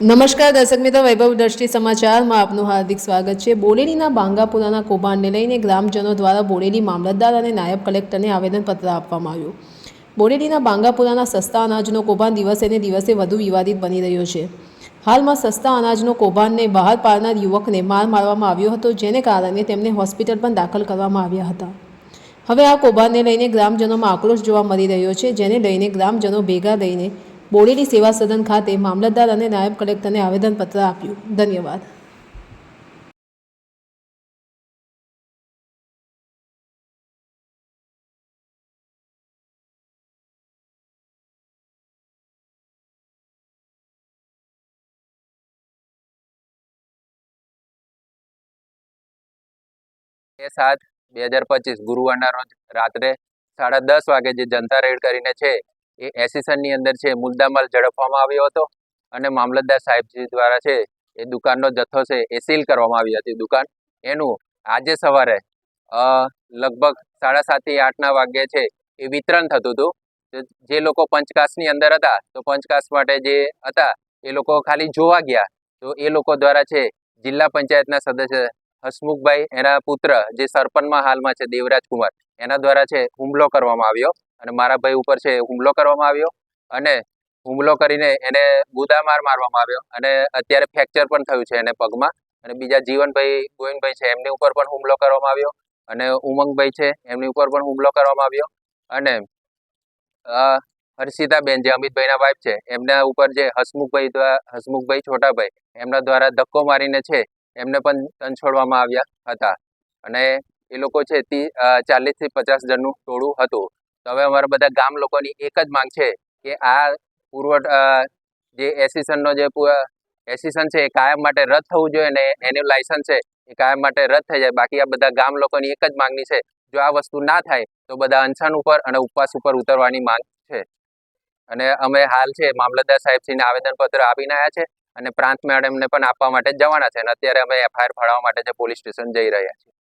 નમસ્કાર દર્શક મિત્રો, વૈભવ દ્રષ્ટિ સમાચારમાં આપનું હાર્દિક સ્વાગત છે. બોડેલીના બાંગાપુરાના કૌભાંડને લઈને ગ્રામજનો દ્વારા બોડેલી મામલતદાર અને નાયબ કલેક્ટરને આવેદનપત્ર આપવામાં આવ્યું. બોડેલીના બાંગાપુરાના સસ્તા અનાજનો કૌભાંડ દિવસે ને દિવસે વધુ વિવાદિત બની રહ્યો છે. હાલમાં સસ્તા અનાજનો કૌભાંડને બહાર પાડનાર યુવકને માર મારવામાં આવ્યો હતો, જેને કારણે તેમને હોસ્પિટલ પણ દાખલ કરવામાં આવ્યા હતા. હવે આ કૌભાંડને લઈને ગ્રામજનોમાં આક્રોશ જોવા મળી રહ્યો છે, જેને લઈને ગ્રામજનો ભેગા થઈને બોડેલી સેવા સદન ખાતે મામલતદાર અને નાયબ કલેક્ટરને આવેદનપત્ર આપ્યું. ધન્યવાદ. બે સાત, બે હજાર પચીસ ગુરુવારના રોજ રાત્રે સાડા દસ વાગે જે જનતા રેડ કરીને છે એ એસિસનની અંદર છે મુદ્દામાલ ઝડપવામાં આવ્યો હતો અને મામલતદાર સાહેબજી દ્વારા છે એ દુકાનનો જથ્થો છે એ સીલ કરવામાં આવી હતી દુકાન. એનું આજે સવારે લગભગ સાડા સાતથી આઠના વાગ્યે છે એ વિતરણ થતું હતું. જે- લોકો પંચકાશની અંદર હતા, તો પંચકાશ માટે જે હતા, એ લોકો ખાલી જોવા ગયા. તો એ લોકો દ્વારા છે જિલ્લા પંચાયતના સદસ્ય હસમુખભાઈ, એના પુત્ર જે સરપંચમાં હાલમાં છે દેવરાજ કુમાર, એના દ્વારા છે હુમલો કરવામાં આવ્યો. અને મારા ભાઈ ઉપર છે હુમલો કરવામાં આવ્યો અને હુમલો કરીને એને ગુદામાર મારવામાં આવ્યો અને અત્યારે ફ્રેક્ચર પણ થયું છે એને પગમાં અને બીજા જીવનભાઈ, ગોવિંદભાઈ છે, એમની ઉપર પણ હુમલો કરવામાં આવ્યો અને ઉમંગભાઈ છે, એમની ઉપર પણ હુમલો કરવામાં આવ્યો અને હર્ષિતાબેન જે અમિતભાઈના વાઇફ છે, એમના ઉપર જે હસમુખભાઈ હસમુખભાઈ છોટાભાઈ, એમના દ્વારા ધક્કો મારીને છે, એમને પણ તંછોડવામાં આવ્યા હતા. અને એ લોકો છે તે ચાલીસથી પચાસ જણનું ટોળું હતું. તો હવે અમારા બધા ગામ લોકોની એક જ માંગ છે કે આ પુરવઠ જે એસિસનનો જે એસિસન છે એ કાયમ માટે રદ થવું જોઈએ અને એનું લાયસન્સ છે એ કાયમ માટે રદ થઈ જાય. બાકી આ બધા ગામ લોકોની એક જ માંગણી છે. જો આ વસ્તુ ના થાય તો બધા અનશન ઉપર અને ઉપવાસ ઉપર ઉતરવાની માંગ છે. અને અમે હાલ છે મામલતદાર સાહેબશ્રીને આવેદનપત્ર આપીને આવ્યા છે અને પ્રાંત મેડમને પણ આપવા માટે જવાના છે અને અત્યારે અમે એફઆઈઆર ફાળવા માટે જે પોલીસ સ્ટેશન જઈ રહ્યા છીએ.